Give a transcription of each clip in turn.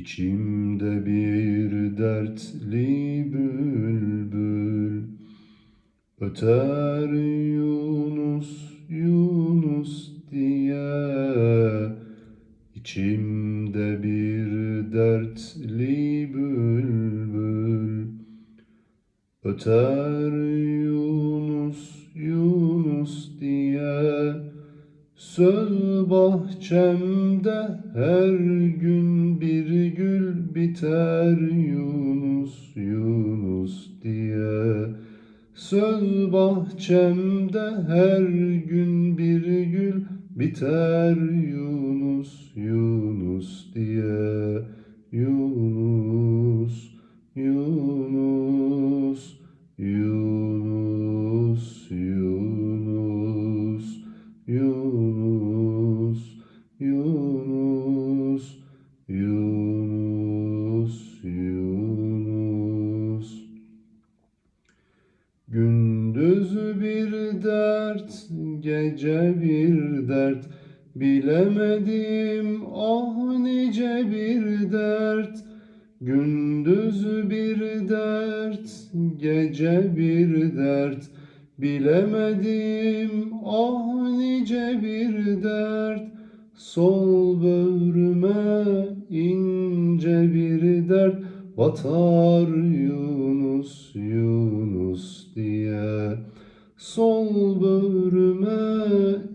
İçimde bir dertli bülbül Öter Yunus Yunus diye. İçimde bir dertli bülbül Öter Yunus Yunus diye. Söz bahçemde her gün biter Yunus Yunus diye. Söz bahçemde her gün bir gül biter Yunus Yunus diye Gündüz bir dert, gece bir dert. Bilemedim ah nice bir dert. Gündüz bir dert, gece bir dert. Bilemedim ah nice bir dert. Sol böğrüme ince bir dert. Batar Sol böğrüme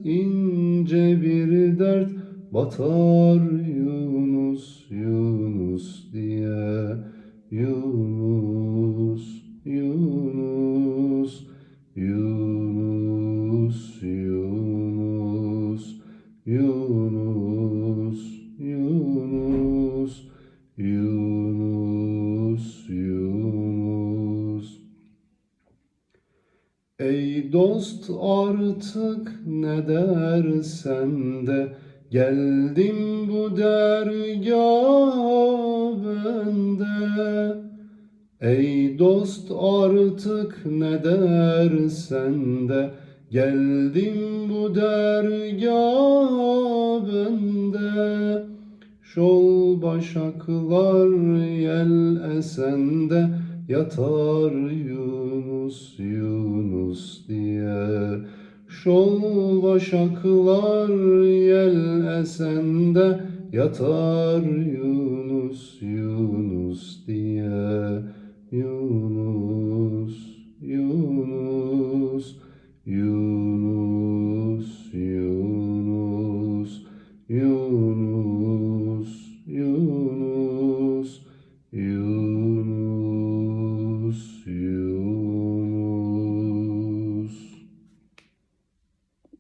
ince bir dert Batar Yunus Yunus diye Ey dost artık ne dersen de Geldim bu dergaha bende. Ey dost artık ne dersen de Geldim bu dergaha bende. Şol başaklar yel esende Yatar Yunus Yunus diye. Şol başaklar yel esende. Yatar Yunus Yunus diye